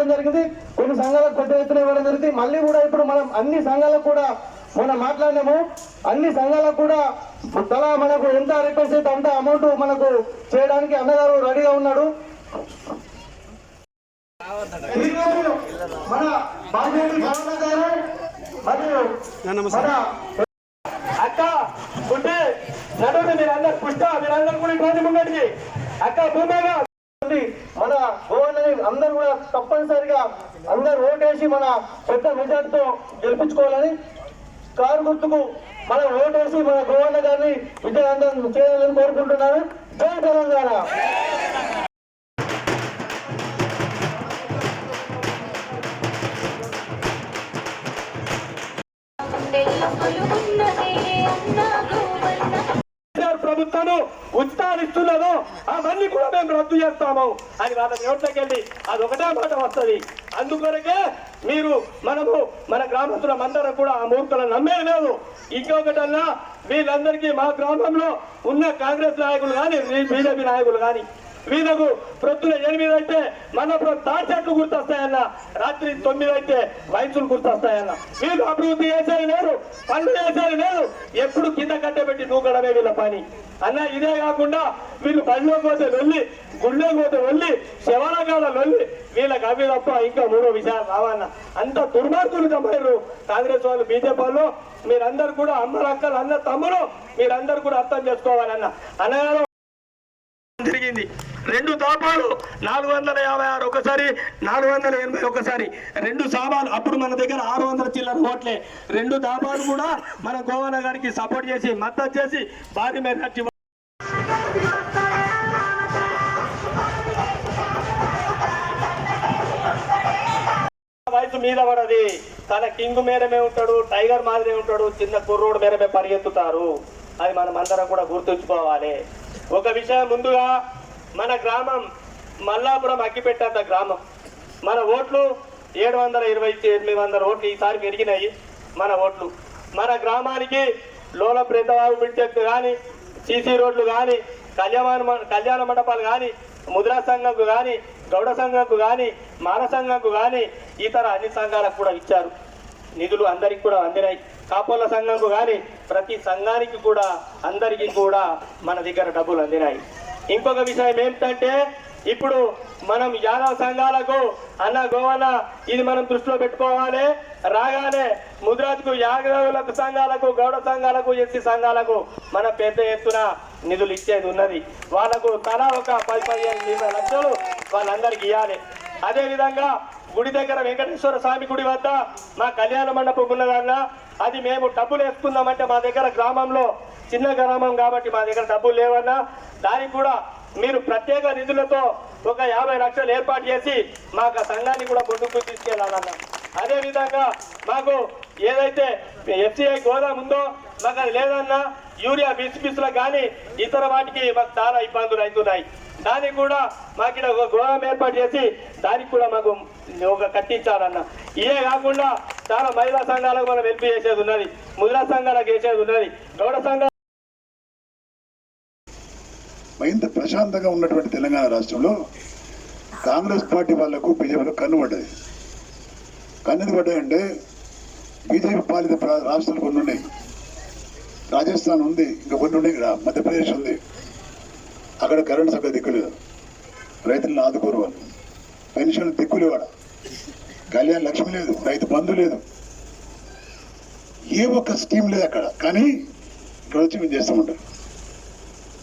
ఇచ్చుకోవడం జరిగింది. కొన్ని సంఘాలకు పెద్ద ఎత్తున ఇవ్వడం జరిగింది. మళ్ళీ కూడా ఇప్పుడు మనం అన్ని సంఘాలకు కూడా మనం మాట్లాడినాము. అన్ని సంఘాలకు కూడా తలా మనకు ఎంత రిక్వెస్ట్ అయితే అంత అమౌంట్ మనకు చేయడానికి అన్నగారు రెడీగా ఉన్నాడు. మన మరియు అక్క ఉంటే మీరు అందరు పుష్ట మీరందరూ కూడా ఇటువంటి ముంగడికి అక్క భూమిగా. మన అందరూ కూడా తప్పనిసరిగా అందరూ ఓటేసి మన పెద్ద మెజార్టీతో గెలిపించుకోవాలని కారు గుర్తుకు మనం ఓటేసి మన గోవన్న గారిని విజయవంతం చేయాలని కోరుకుంటున్నాను. జై తెలంగాణ. ప్రభుత్వము ఉచితాలు ఇస్తున్నదో అవన్నీ కూడా మేము రద్దు చేస్తాము. అని వాళ్ళ నోట్లోకి వెళ్ళి అది ఒకటే మాట వస్తుంది. అందుకొరకే మీరు మనము మన గ్రామస్తులం అందరం కూడా ఆ మూర్ఖులను నమ్మేది లేదు. ఇంకొకటన్నా వీళ్ళందరికీ మా గ్రామంలో ఉన్న కాంగ్రెస్ నాయకులు కానీ బీజేపీ నాయకులు కానీ వీళ్ళకు ప్రొద్దున ఎనిమిది అయితే మన తాచెట్లు గుర్తొస్తాయన్న. రాత్రి తొమ్మిది అయితే వయసులు గుర్తొస్తాయన్న. వీళ్ళు అభివృద్ధి చేసేది లేదు పనులు చేసేది లేదు. ఎప్పుడు కింద కట్టబెట్టి నూకడమే వీళ్ళ పని. అన్న ఇదే కాకుండా వీళ్ళు పనిలో పోతే వెళ్ళి గుళ్ళో పోతే వెళ్ళి శవనగాల వెళ్ళి వీళ్ళకి అవి తప్ప ఇంకా మూడో విషయాలు రావన్న. అంత దుర్మార్గులు తమ్మారు కాంగ్రెస్ వాళ్ళు బీజేపీ వాళ్ళు. మీరందరూ కూడా అమ్మలు అక్కలు అన్న తమ్ముడు మీరందరూ కూడా అర్థం చేసుకోవాలన్న. అన్నగారు జరిగింది. రెండు తాపాలు నాలుగు వందల యాభై ఆరు ఒకసారి నాలుగు వందల ఎనభై ఒకసారి. రెండు సామాలు అప్పుడు మన దగ్గర ఆరు వందల చిల్లర ఓట్లే. రెండు తాపాలు కూడా మన గోవాల గారికి సపోర్ట్ చేసి మద్దతు చేసి భారీ మెజార్టీ వయసు మీద పడది. తన కింగ్ మేరమే ఉంటాడు టైగర్ మాదిరే ఉంటాడు చిన్న కుర్రోడు మేరమే పరిగెత్తుతారు. అది మనం అందరం కూడా గుర్తుంచుకోవాలి. ఒక విషయం ముందుగా మన గ్రామం మల్లాపురం అగ్గిపెట్టంత గ్రామం. మన ఓట్లు ఏడు వందల ఇరవై ఎనిమిది వందల ఓట్లు ఈసారి పెరిగినాయి మన ఓట్లు. మన గ్రామానికి లోల ప్రేతవాగు బిడ్డెక్ కానీ సీసీ రోడ్లు కానీ కళ్యాణ కళ్యాణ మండపాలు కానీ ముద్రా సంఘంకు కానీ గౌడ సంఘంకు కానీ మాన సంఘంకు కానీ ఇతర అన్ని సంఘాలకు కూడా ఇచ్చారు. నిధులు అందరికి కూడా అందినాయి. కాపోల సంఘంకు కానీ ప్రతి సంఘానికి కూడా అందరికీ కూడా మన దగ్గర డబ్బులు అందినాయి. ఇంకొక విషయం ఏమిటంటే ఇప్పుడు మనం యాదవ సంఘాలకు అన్న గోవన ఇది మనం దృష్టిలో పెట్టుకోవాలి. రాగానే ముద్రాజ్కు యాదవులకు సంఘాలకు గౌడ సంఘాలకు ఎస్సీ సంఘాలకు మన పెద్ద ఎత్తున నిధులు ఇచ్చేది ఉన్నది. వాళ్ళకు తలా ఒక పది పదిహేను లక్షలు వాళ్ళందరికి ఇవ్వాలి అదేవిధంగా గుడి దగ్గర వెంకటేశ్వర స్వామి గుడి వద్ద మా కళ్యాణ మండపం ఉన్నదన్న అది మేము డబ్బులు వేసుకుందామంటే మా దగ్గర గ్రామంలో చిన్న గ్రామం కాబట్టి మా దగ్గర డబ్బులు లేవన్నా దానికి కూడా మీరు ప్రత్యేక నిధులతో ఒక యాభై లక్షలు ఏర్పాటు చేసి మాకు సంఘాన్ని కూడా ముందుకు తీసుకెళ్ళాలన్నా అదేవిధంగా మాకు ఏదైతే ఎఫ్సిఐ గోదాం ఉందో మాకు అది లేదన్నా యూరియా బిస్బిస్లకు కానీ ఇతర వాటికి మాకు చాలా ఇబ్బందులు అవుతున్నాయి. దానికి కూడా మాకు ఇక్కడ ఒక గోదాం ఏర్పాటు చేసి దానికి కూడా మాకు ఒక కట్టించాలన్న ఇదే కాకుండా చాలా మహిళా సంఘాలకు మనం హెల్ప్ చేసేది ఉన్నది. ముద్రా సంఘాలకు చేసేది ఉన్నది. గౌడ సంఘాలు మరింత ప్రశాంతంగా ఉన్నటువంటి తెలంగాణ రాష్ట్రంలో కాంగ్రెస్ పార్టీ వాళ్ళకు బీజేపీలో కన్ను పడ్డది. కన్నుది పడ్డాయంటే బీజేపీ పాలిత రాష్ట్రాలు కొన్ని ఉన్నాయి. రాజస్థాన్ ఉంది ఇంకా కొన్ని ఉన్నాయి ఇక్కడ. మధ్యప్రదేశ్ ఉంది. అక్కడ కరెంట్ సగం దిక్కులేదు. రైతులను ఆదుకోరు వాళ్ళు. పెన్షన్ దిక్కులేవాడు. కళ్యాణ్ లక్ష్మి లేదు రైతు బంధు లేదు. ఏ ఒక్క స్కీమ్ లేదు అక్కడ కానీ ఇక్కడ వచ్చి మేము చేస్తామంటారు.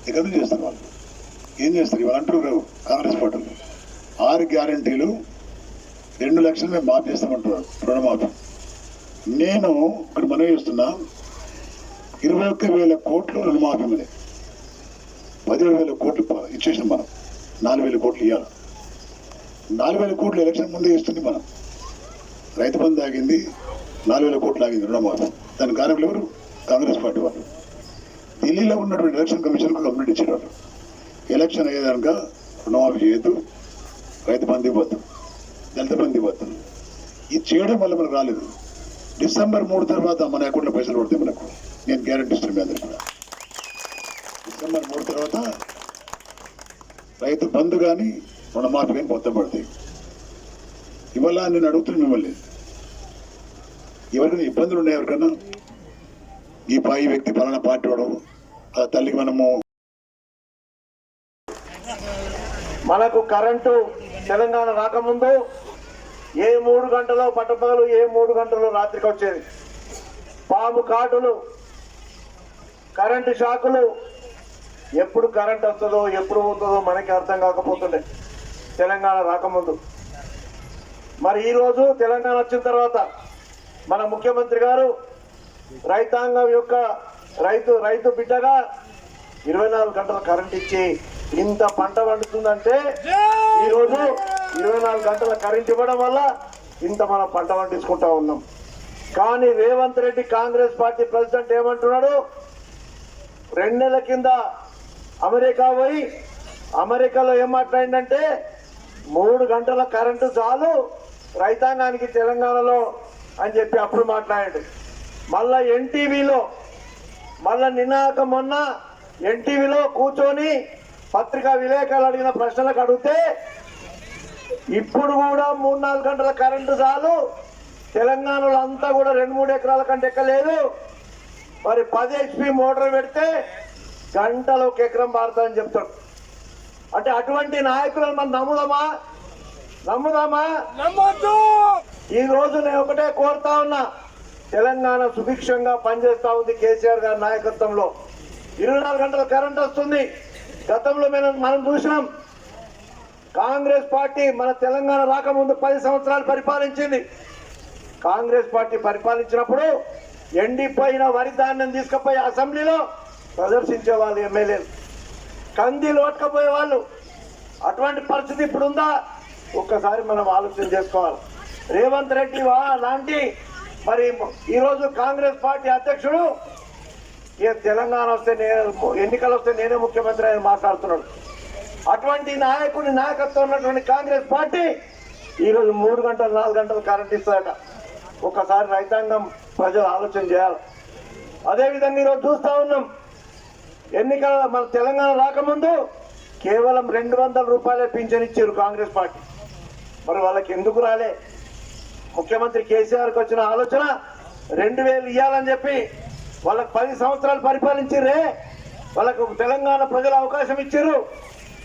ఇక్కడ నుంచి చేస్తారు వాళ్ళు. ఏం చేస్తారు? ఇవాళ అంటున్నారు కాంగ్రెస్ పార్టీ ఆరు గ్యారంటీలు రెండు లక్షలు మేము మాఫ్ చేస్తామంటున్నారు రుణమాఫీ. నేను ఇక్కడ మనవి చేస్తున్నా ఇరవై ఒక్క వేల కోట్లు రుణమాఫీ మీద పదిహేడు వేల కోట్లు ఇచ్చేసాం ఇచ్చేసినాం మనం. నాలుగు వేల కోట్లు ఇవ్వాలి నాలుగు వేల కోట్లు ఎలక్షన్ ముందే ఇస్తుంది మనం. రైతు బంధు ఆగింది నాలుగు వేల కోట్లు ఆగింది రుణమాఫీ. దాని కారణాలు ఎవరు? కాంగ్రెస్ పార్టీ వాళ్ళు. ఢిల్లీలో ఉన్నటువంటి ఎలక్షన్ కమిషన్కు కంప్లైంట్ ఇచ్చారు ఎలక్షన్ అయ్యేదాక రుణమాఫీ చేయొద్దు రైతు బంధు ఇవ్వద్దు దళిత బంధు ఇవ్వద్దు. ఇది చేయడం వల్ల మనకు రాలేదు. డిసెంబర్ మూడు తర్వాత మన అకౌంట్లో పైసలు పడితే మనకు నేను గ్యారంటీ ఇస్తాను మీ అందరికీ కూడా. డిసెంబర్ మూడు తర్వాత రైతు బంధు కానీ రుణమాఫీ కానీ మొత్తం పడతాయి ఇవాళ నేను అడుగుతున్నాను మిమ్మల్ని ఎవరికైనా ఇబ్బందులు ఉన్నాయి ఎవరికైనా ఈ పై వ్యక్తి పలానా పార్టీ వాడు ఆ తల్లికి మనము మనకు కరెంటు తెలంగాణ రాకముందు ఏ మూడు గంటలో పట్టపగలు ఏ మూడు గంటలో రాత్రికి వచ్చేది. పాము కాటులు కరెంటు షాకులు ఎప్పుడు కరెంట్ వస్తుందో ఎప్పుడు పోతుందో మనకి అర్థం కాకపోతుండే. తెలంగాణ రాకముందు. మరి ఈరోజు తెలంగాణ వచ్చిన తర్వాత మన ముఖ్యమంత్రి గారు రైతాంగం యొక్క రైతు రైతు బిడ్డగా ఇరవై నాలుగు గంటల కరెంట్ ఇచ్చి ఇంత పంట పండుతుందంటే ఈరోజు ఇరవై నాలుగు గంటల కరెంట్ ఇవ్వడం వల్ల ఇంత మనం పంట పండించుకుంటా ఉన్నాం. కానీ రేవంత్ రెడ్డి కాంగ్రెస్ పార్టీ ప్రెసిడెంట్ ఏమంటున్నాడు? రెండు నెలల కింద అమెరికా పోయి అమెరికాలో ఏం మాట్లాడిందంటే మూడు గంటల కరెంటు చాలు. రైతాంగానికి తెలంగాణలో అని చెప్పి అప్పుడు మాట్లాడాడు. మళ్ళా ఎన్టీవీలో మళ్ళా నిన్నాక మొన్న ఎన్టీవీలో కూర్చొని పత్రికా విలేకరులు అడిగిన ప్రశ్నలకు అడిగితే ఇప్పుడు కూడా మూడు నాలుగు గంటల కరెంటు చాలు. తెలంగాణలో అంతా కూడా రెండు మూడు ఎకరాల కంటే ఎక్కలేదు మరి పది హెచ్పి మోటార్ పెడితే గంటలో ఒక ఎకరం పారుతుందని చెప్తాడు. అంటే అటువంటి నాయకులను మనం నమ్ముదామా? నమ్ముదామా? నమ్మొద్దు! ఈ రోజు నేను ఒకటే కోరుతా ఉన్నా. తెలంగాణ సుభిక్షంగా పనిచేస్తా ఉంది కేసీఆర్ గారి నాయకత్వంలో. ఇరవై నాలుగు గంటల కరెంట్ వస్తుంది. గతంలో మనం మనం చూసినాం. కాంగ్రెస్ పార్టీ మన తెలంగాణ రాకముందు పది సంవత్సరాలు పరిపాలించింది. కాంగ్రెస్ పార్టీ పరిపాలించినప్పుడు ఎండిపోయిన వరి ధాన్యం తీసుకుపోయి అసెంబ్లీలో ప్రదర్శించే వాళ్ళు ఎమ్మెల్యేలు. కందీలు పట్టుకపోయే వాళ్ళు. అటువంటి పరిస్థితి ఇప్పుడు ఉందా ఒక్కసారి మనం ఆలోచన చేసుకోవాలి. రేవంత్ రెడ్డి వా లాంటి మరి ఈరోజు కాంగ్రెస్ పార్టీ అధ్యక్షుడు ఏ తెలంగాణ వస్తే నేను ఎన్నికలు వస్తే నేనే ముఖ్యమంత్రి అని మాట్లాడుతున్నాడు. అటువంటి నాయకుడి నాయకత్వం ఉన్నటువంటి కాంగ్రెస్ పార్టీ ఈరోజు మూడు గంటలు నాలుగు గంటలు కరెంట్ ఇస్తుందట. ఒకసారి రైతాంగం ప్రజలు ఆలోచన చేయాలి. అదేవిధంగా ఈరోజు చూస్తా ఉన్నాం ఎన్నికల మన తెలంగాణ రాకముందు కేవలం రెండు వందల రూపాయలే పింఛన్ ఇచ్చారు కాంగ్రెస్ పార్టీ. మరి వాళ్ళకి ఎందుకు రాలే? ముఖ్యమంత్రి కేసీఆర్కి వచ్చిన ఆలోచన రెండు వేలు ఇవ్వాలని చెప్పి వాళ్ళకి పది సంవత్సరాలు పరిపాలించిర్రే వాళ్ళకు తెలంగాణ ప్రజలు అవకాశం ఇచ్చారు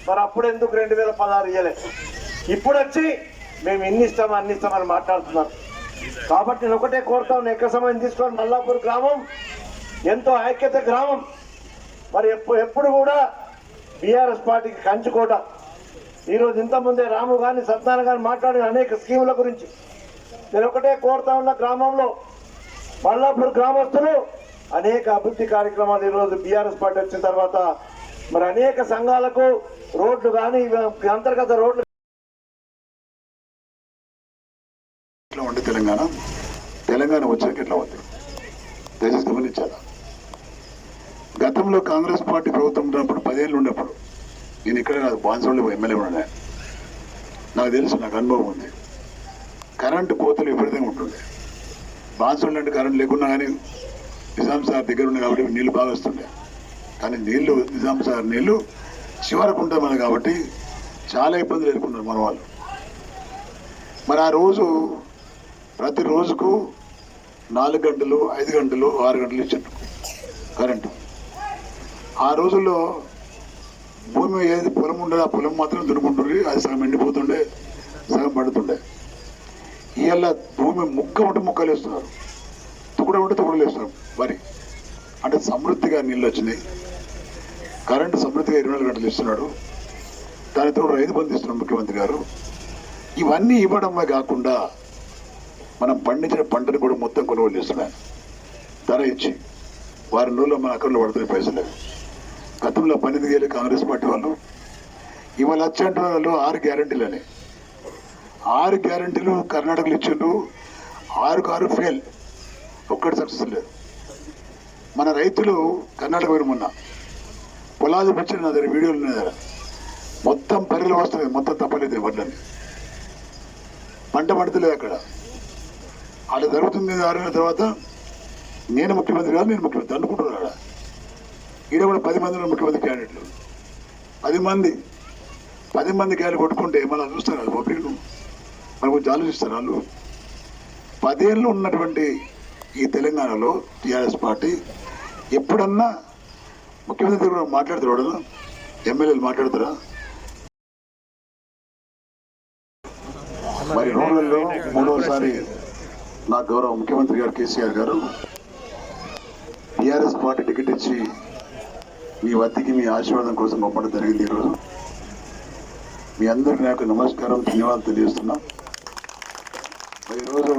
మరి అప్పుడు ఎందుకు రెండు వేల పదహారు ఇవ్వలే ఇప్పుడు వచ్చి మేము ఇన్ని ఇస్తాం అన్ని ఇస్తామని మాట్లాడుతున్నాం కాబట్టి నేను ఒకటే కోరుతాను ఎక్క సమయం తీసుకొని మల్లాపూర్ గ్రామం ఎంతో ఐక్యత గ్రామం. మరి ఎప్పుడు ఎప్పుడు కూడా బీఆర్ఎస్ పార్టీకి కంచుకోట. ఈరోజు ఇంతకుముందే రాము కానీ సత్యనారాయణ గారిని మాట్లాడిన అనేక స్కీముల గురించి. నేను ఒకటే కోరుతా ఉన్న గ్రామంలో మల్లాపూర్ గ్రామస్తులు అనేక అభివృద్ధి కార్యక్రమాలు ఈరోజు బీఆర్ఎస్ పార్టీ వచ్చిన తర్వాత మరి అనేక సంఘాలకు రోడ్లు కానీ అంతర్గత రోడ్లు గతంలో కాంగ్రెస్ పార్టీ ప్రభుత్వం ఉన్నప్పుడు పదేళ్ళు ఉన్నప్పుడు నేను ఇక్కడ కాదు బాన్సోళ్ళు ఎమ్మెల్యే ఉన్నాను నాకు తెలుసు నాకు అనుభవం ఉంది. కరెంటు కోతలు విపరీతంగా ఉంటుండే. బాన్సోళ్ళు అంటే కరెంటు లేకున్నా కానీ నిజాం సార్ దగ్గర ఉన్నాయి కాబట్టి నీళ్ళు బాగా వస్తుండే. కానీ నీళ్ళు నిజాం సార్ నీళ్ళు చివరకు ఉంటాయి మనకి కాబట్టి చాలా ఇబ్బందులు ఎదుర్కొన్నారు మన వాళ్ళు. మరి ఆ రోజు ప్రతి రోజుకు నాలుగు గంటలు ఐదు గంటలు ఆరు గంటలు ఇచ్చిండు కరెంటు. ఆ రోజుల్లో భూమి ఏది పొలం ఉండదు ఆ పొలం మాత్రం దున్నుకుంటుండ్రి అది సగం ఎండిపోతుండే సగం పడుతుండే. ఇవాళ భూమి ముక్క ఉంటే ముక్కలు వేస్తున్నారు తుకుడ ఉంటే తుకుడలు వేస్తున్నారు. వరి అంటే సమృద్ధిగా నీళ్ళు వచ్చినాయి. కరెంటు సమృద్ధిగా ఇరవై నాలుగు గంటలు ఇస్తున్నాడు. దానితో రైతు బంధు ఇస్తున్నాడు ముఖ్యమంత్రి గారు. ఇవన్నీ ఇవ్వడమే కాకుండా మనం పండించిన పంటను కూడా మొత్తం కొనుగోలు చేస్తున్నాను ధర ఇచ్చి వారి రోజుల్లో మన అకౌంట్లో పడుతున్న పైసలు. గతంలో పన్నెండు వేలు కాంగ్రెస్ పార్టీ వాళ్ళు ఇవాళ వచ్చేంటి వాళ్ళు ఆరు గ్యారంటీలు అని ఆరు గ్యారంటీలు కర్ణాటకలో ఇచ్చిండ్రు. ఆరుకు ఆరు ఫెయిల్. ఒక్కటి సక్సెస్ లేదు. మన రైతులు కర్ణాటక పోయిన మొన్న. పొలాలు పిచ్చిన నా దగ్గర వీడియోలు ఉన్నాయి దగ్గర. మొత్తం పర్రెలు వస్తుంది మొత్తం తప్పలేదు వడ్లని. పంట పడతలేదు అక్కడ. అలా జరుగుతుంది ఆరు తర్వాత నేను ముఖ్యమంత్రి కాదు నేను ముఖ్యమంత్రి. అనుకుంటున్నాను ఈడ కూడా పది మంది ముఖ్యమంత్రి క్యాండిడేట్లు. పది మంది. పది మంది క్యాండిడేట్ కొట్టుకుంటే మనం చూస్తారు వాళ్ళు పబ్లిక్ మన కొంచెం ఆలోచిస్తారు వాళ్ళు? పదేళ్ళు ఉన్నటువంటి ఈ తెలంగాణలో టీఆర్ఎస్ పార్టీ ఎప్పుడన్నా ముఖ్యమంత్రి కూడా మాట్లాడుతారు ఎమ్మెల్యేలు మాట్లాడతారా? మరి రోజుల్లో మూడవసారి నా గౌరవ ముఖ్యమంత్రి గారు కేసీఆర్ గారు టీఆర్ఎస్ పార్టీ టికెట్ ఇచ్చి మీ వద్దకి మీ ఆశీర్వాదం కోసం పంపడం జరిగింది ఈరోజు. మీ అందరికీ నాకు నమస్కారం ధన్యవాదాలు తెలియజేస్తున్నా. ఈరోజు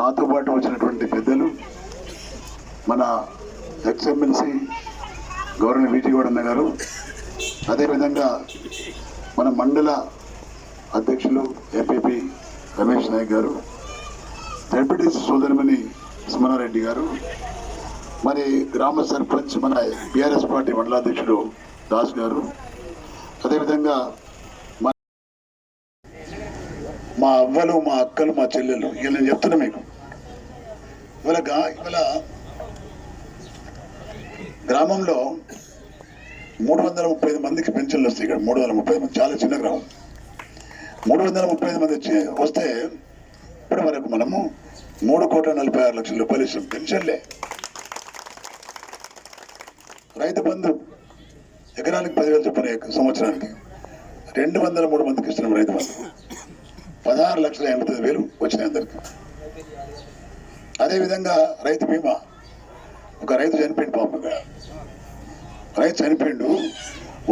నాతో పాటు వచ్చినటువంటి పెద్దలు మన ఎక్స్ఎమ్మెల్సీ గవర్నర్ వీటిగౌడ అన్న గారు అదేవిధంగా మన మండల అధ్యక్షులు ఏపీపీ రమేష్ నాయక్ గారు డెప్యూటీసీ సోదరిమణి సుమనారెడ్డి గారు మరి గ్రామ సర్పంచ్ మన బీఆర్ఎస్ పార్టీ మండలాధ్యక్షుడు దాస్ గారు. అదేవిధంగా మా అవ్వలు మా అక్కలు మా చెల్లెలు ఇలా నేను చెప్తున్నా మీకు. ఇవాళ ఇవాళ గ్రామంలో మూడు వందల ముప్పై ఐదు మందికి పెన్షన్లు వస్తాయి ఇక్కడ. మూడు వందల ముప్పై ఐదు మంది. చాలా చిన్న గ్రామం. మూడు వందల ముప్పై ఐదు మంది వస్తే ఇప్పటి వరకు మనము మూడు కోట్ల నలభై ఆరు లక్షల రూపాయలు ఇస్తాం పెన్షన్లే. రైతు బంధు ఎకరానికి పదివేల చొప్పున సంవత్సరానికి రెండు వందల మూడు మందికి ఇస్తున్నాం రైతు బంధు. పదహారు లక్షల ఎనభై తొమ్మిది వేలు వచ్చినాయి అందరికి. అదేవిధంగా రైతు బీమా ఒక రైతు చనిపోయింది పాపం రైతు చనిపోయిండు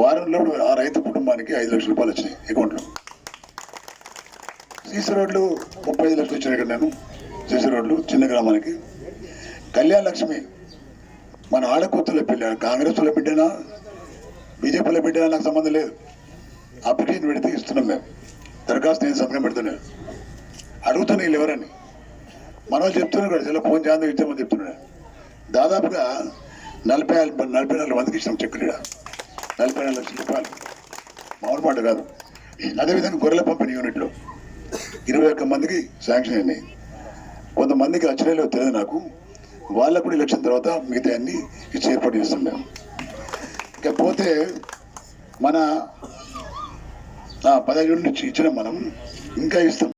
వారంలో ఆ రైతు కుటుంబానికి ఐదు లక్షల రూపాయలు వచ్చినాయి అకౌంట్లో. సీసీ రోడ్లు ముప్పై ఐదు లక్షలు వచ్చినాయి ఇక్కడ నేను. సీసీ రోడ్లు చిన్న గ్రామానికి. కళ్యాణ లక్ష్మి మన ఆడకూతుల బిడ్డ కాంగ్రెస్లో బిడ్డనా? బీజేపీలో బిడ్డనా? నాకు సంబంధం లేదు. అప్లికేషన్ పెడితే ఇస్తున్నాం మేము. దరఖాస్తు నేను సంతకం పెడుతున్నాను అడుగుతున్నా వీళ్ళు ఎవరని? మనం చెప్తున్నాడు కదా కూడా చాలా ఫోన్ చేద్దాం ఇచ్చామని చెప్తున్నాడు. దాదాపుగా నలభై నలభై నాలుగు మందికి ఇచ్చినాం చెక్కులు నలభై నాలుగు లక్షల రూపాయలు. మామూలు మాట కాదు. అదేవిధంగా గొర్రెల పంపిణీ యూనిట్లో ఇరవై ఒక్క మందికి శాంక్షన్ అయినాయి. కొంతమందికి వచ్చినాయో తెలియదు నాకు. వాళ్ళకు కూడా ఎలక్షన్ తర్వాత మిగతా అన్ని ఇచ్చి ఏర్పాటు చేస్తాం మేము. ఇక పోతే మన పదహైదు నుంచి ఇచ్చిన మనం ఇంకా ఇస్తాం.